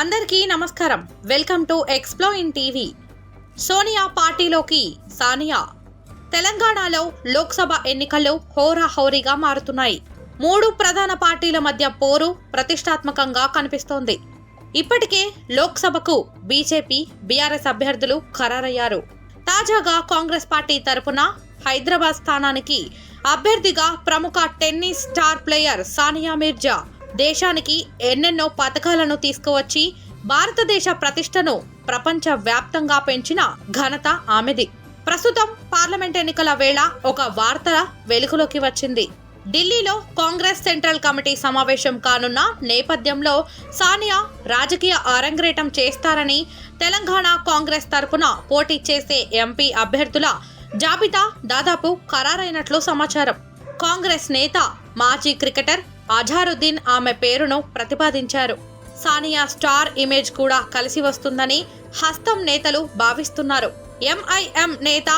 అందరికీ నమస్కారం. Welcome to ఎక్స్ప్లో ఇన్ టీవీ. సోనియా పార్టీలోకి సానియా. తెలంగాణలో లోక్సభ ఎన్నికలు హోరాహోరీగా మారుతున్నాయి. మూడు ప్రధాన పార్టీల మధ్య పోరు ప్రతిష్టాత్మకంగా కనిపిస్తోంది. ఇప్పటికే లోక్సభకు బీజేపీ బీఆర్ఎస్ అభ్యర్థులు ఖరారయ్యారు. తాజాగా కాంగ్రెస్ పార్టీ తరపున హైదరాబాద్ స్థానానికి అభ్యర్థిగా ప్రముఖ tennis star player Sania Mirza దేశానికి ఎన్నెన్నో పథకాలను తీసుకువచ్చి భారతదేశ ప్రతిష్టను ప్రపంచ వ్యాప్తంగా పెంచిన ఘనత ఆమెది. ప్రస్తుతం పార్లమెంట్ ఎన్నికల వేళ ఒక వార్త వెలుగులోకి వచ్చింది. ఢిల్లీలో కాంగ్రెస్ సెంట్రల్ కమిటీ సమావేశం కానున్న నేపథ్యంలో సానియా రాజకీయ అరంగేటం చేస్తారని తెలంగాణ కాంగ్రెస్ తరపున పోటీ చేసే ఎంపీ అభ్యర్థుల జాబితా దాదాపు ఖరారైనట్లు సమాచారం. కాంగ్రెస్ నేత మాజీ క్రికెటర్ అజారుద్దీన్ ఆమె పేరును ప్రతిపాదించారు. సానియా స్టార్ ఇమేజ్ కూడా కలిసి వస్తుందని హస్తం నేతలు భావిస్తున్నారు. ఎంఐఎం నేత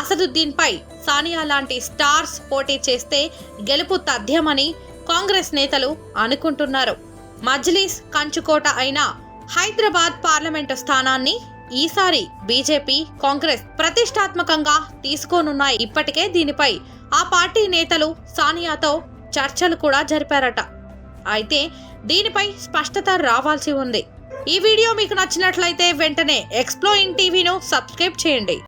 అసదుద్దీన్ పై సానియా లాంటి స్టార్స్ పోటీ చేస్తే గెలుపు తథ్యమని కాంగ్రెస్ నేతలు అనుకుంటున్నారు. మజ్లీస్ కంచుకోట అయిన హైదరాబాద్ పార్లమెంటు స్థానాన్ని ఈసారి బీజేపీ కాంగ్రెస్ ప్రతిష్టాత్మకంగా తీసుకోనున్నాయి. ఇప్పటికే దీనిపై ఆ పార్టీ నేతలు సానియాతో చర్చలు కూడా జరిపారట. అయితే దీనిపై స్పష్టత రావాల్సి ఉంది. ఈ వీడియో మీకు నచ్చినట్లయితే వెంటనే ఎక్స్ప్లోయిన్ టీవీను సబ్స్క్రైబ్ చేయండి.